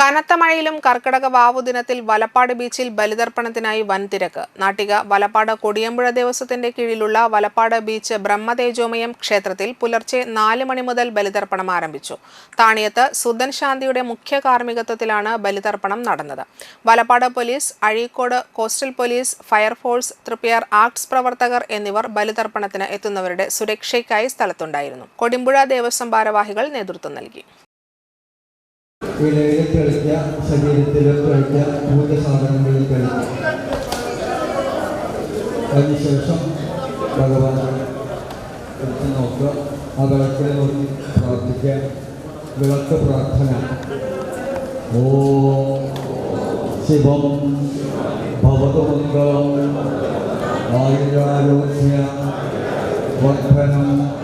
കനത്ത മഴയിലും കർക്കിടക വാവു ദിനത്തിൽ വലപ്പാട് ബീച്ചിൽ ബലിതർപ്പണത്തിനായി വൻ തിരക്ക് നാട്ടിക വലപ്പാട് കൊടിയമ്പുഴ ദേവസ്വത്തിന്റെ കീഴിലുള്ള വലപ്പാട് ബീച്ച് ബ്രഹ്മതേജോമയം ക്ഷേത്രത്തിൽ പുലർച്ചെ നാല് മണി മുതൽ ബലിതർപ്പണം ആരംഭിച്ചു. താണിയത്ത് സുദൻ ശാന്തിയുടെ മുഖ്യ കാർമ്മികത്വത്തിലാണ് ബലിതർപ്പണം നടന്നത്. Valappad police Azhikode coastal police fire force Triprayar arts പ്രവർത്തകർ എന്നിവർ ബലിതർപ്പണത്തിന് എത്തുന്നവരുടെ സുരക്ഷയ്ക്കായി സ്ഥലത്തുണ്ടായിരുന്നു. കൊടിമ്പുഴ ദേവസ്വം ഭാരവാഹികൾ നേതൃത്വം നൽകി. ഇലയിൽ കഴിക്കുക ശരീരത്തിലെ കഴിക്കുക പൂജ സാധനങ്ങളിൽ കഴിക്കുക അതിനുശേഷം ഭഗവാൻ എടുത്ത് നോക്കുക. ആ നോക്കി പ്രാർത്ഥിക്കുക. വിളക്ക് പ്രാർത്ഥന. ഓ ശിവം ഭവതമംഗളം. ആയുരാരോഗ്യ വർദ്ധനം.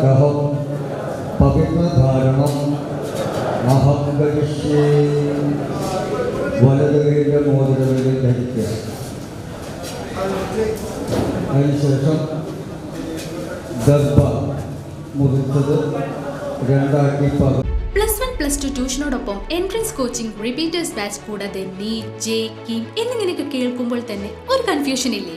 ക്രിയാഗ്രഹം പവിത്രധാരണം അഹം കരിഷ്യേ വലത് കൈയിലെ മോതിരവിൽ ധരിക്കുക. അതിനുശേഷം ദർഭ മുറിച്ചത് രണ്ടാക്കി പക പ്ലസ് വൺ പ്ലസ് ടു ട്യൂഷനോടൊപ്പം എൻട്രൻസ് കോച്ചിങ് റിപ്പീറ്റേഴ്സ് ബാച്ച് കൂടാതെ നീ ജെ കിം എന്നിങ്ങനെയൊക്കെ കേൾക്കുമ്പോൾ തന്നെ ഒരു കൺഫ്യൂഷൻ ഇല്ലേ?